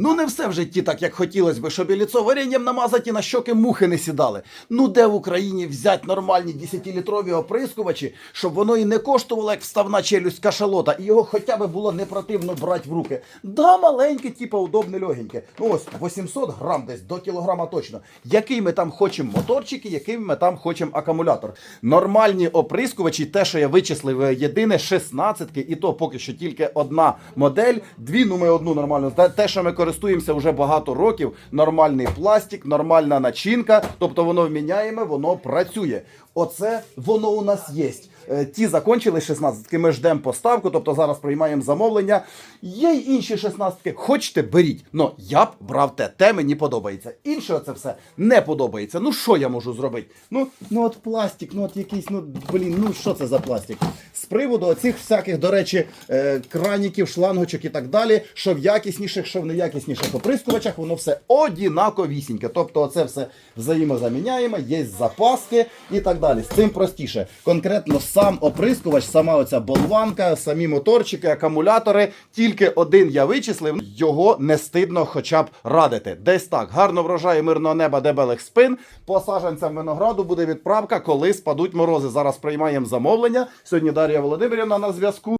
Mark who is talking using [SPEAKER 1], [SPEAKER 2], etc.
[SPEAKER 1] Ну не все в житті так, як хотілося би, щоб і ліцо варенням намазати на щоки мухи не сідали. Ну де в Україні взяти нормальні 10-літрові оприскувачі, щоб воно і не коштувало, як вставна челюсть кашалота, і його хоча б було не противно брати в руки. Да, маленьке, типа удобне легеньке. Ну ось 800 грам десь до кілограма точно. Який ми там хочемо моторчик і який ми там хочемо акумулятор. Нормальні оприскувачі, те, що я вичислив, е, єдине 16 і то поки що тільки одна модель. Дві, ну ми одну нормальну. Те- Те, що ми користуємося вже багато років, нормальний пластик, нормальна начинка, тобто воно вміняємо, воно працює. Оце воно у нас є. Е, Ті закончили 16 ми ждемо поставку, тобто зараз приймаємо замовлення. Є й інші 16 хочете, беріть. Ну я б брав те, те мені подобається. Інше це все не подобається. Ну що я можу зробити? Ну, ну от пластик, ну от якийсь, ну блін, ну що це за пластик? З приводу оцих всяких, до речі, е, краніків, шлангочок і так далі, що в якісніших, що в неякісніших оприскувачах, воно все однаковісіньке. Тобто, оце все взаємозаміняємо, є запаски і так далі. З цим простіше. Конкретно сам оприскувач, сама оця болванка, самі моторчики, акумулятори. Тільки один я вичислив, його не стидно хоча б радити. Десь так. Гарно врожає мирного неба, дебелих спин. По саджанцям винограду буде відправка, коли спадуть морози. Зараз приймаємо замовлення. Сьогодні Дар'я Володимирівна на зв'язку.